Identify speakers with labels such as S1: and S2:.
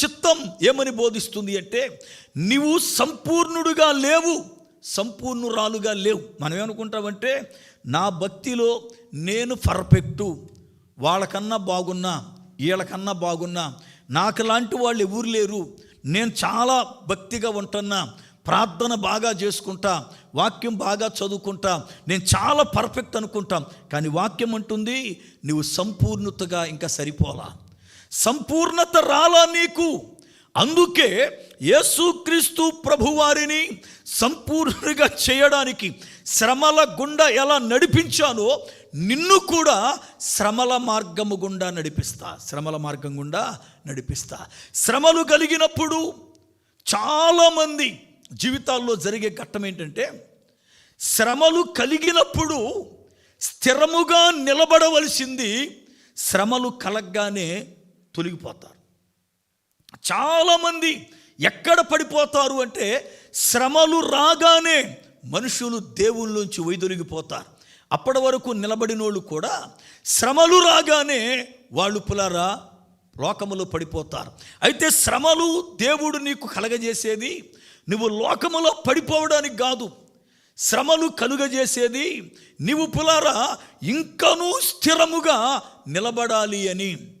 S1: చిత్తం ఏమని బోధిస్తుంది అంటే నీవు సంపూర్ణుడుగా లేవు సంపూర్ణురాలుగా లేవు. మనం ఏమనుకుంటామంటే నా భక్తిలో నేను పర్ఫెక్టు వాళ్ళకన్నా బాగున్నా వీళ్ళకన్నా బాగున్నా నాకు లాంటి వాళ్ళు ఎవరు లేరు నేను చాలా భక్తిగా ఉంటున్నా ప్రార్థన బాగా చేసుకుంటా వాక్యం బాగా చదువుకుంటా నేను చాలా పర్ఫెక్ట్ అనుకుంటాం కానీ వాక్యం అంటుంది నువ్వు సంపూర్ణతగా ఇంకా సరిపోలా. సంపూర్ణత రాలా నీకు. అందుకే యేసుక్రీస్తు ప్రభువారిని సంపూర్ణంగా చేయడానికి శ్రమల గుండా ఎలా నడిపించానో నిన్ను కూడా శ్రమల మార్గము గుండా నడిపిస్తా. శ్రమల మార్గం గుండా నడిపిస్తా. శ్రమలు కలిగినప్పుడు చాలామంది జీవితాల్లో జరిగే ఘట్టం ఏంటంటే శ్రమలు కలిగినప్పుడు స్థిరముగా నిలబడవలసింది శ్రమలు కలగ్గానే తొలగిపోతారు. చాలామంది ఎక్కడ పడిపోతారు అంటే శ్రమలు రాగానే మనుషులు దేవుళ్ళలోంచి వైదొలిగిపోతారు. అప్పటి వరకు నిలబడినోళ్ళు కూడా శ్రమలు రాగానే వాళ్ళు పులారా లోకములో పడిపోతారు. అయితే శ్రమలు దేవుడు నీకు కలగజేసేది నువ్వు లోకములో పడిపోవడానికి కాదు. శ్రమలు కలుగజేసేది నీవు పులారా ఇంకనూ స్థిరముగా నిలబడాలి అని.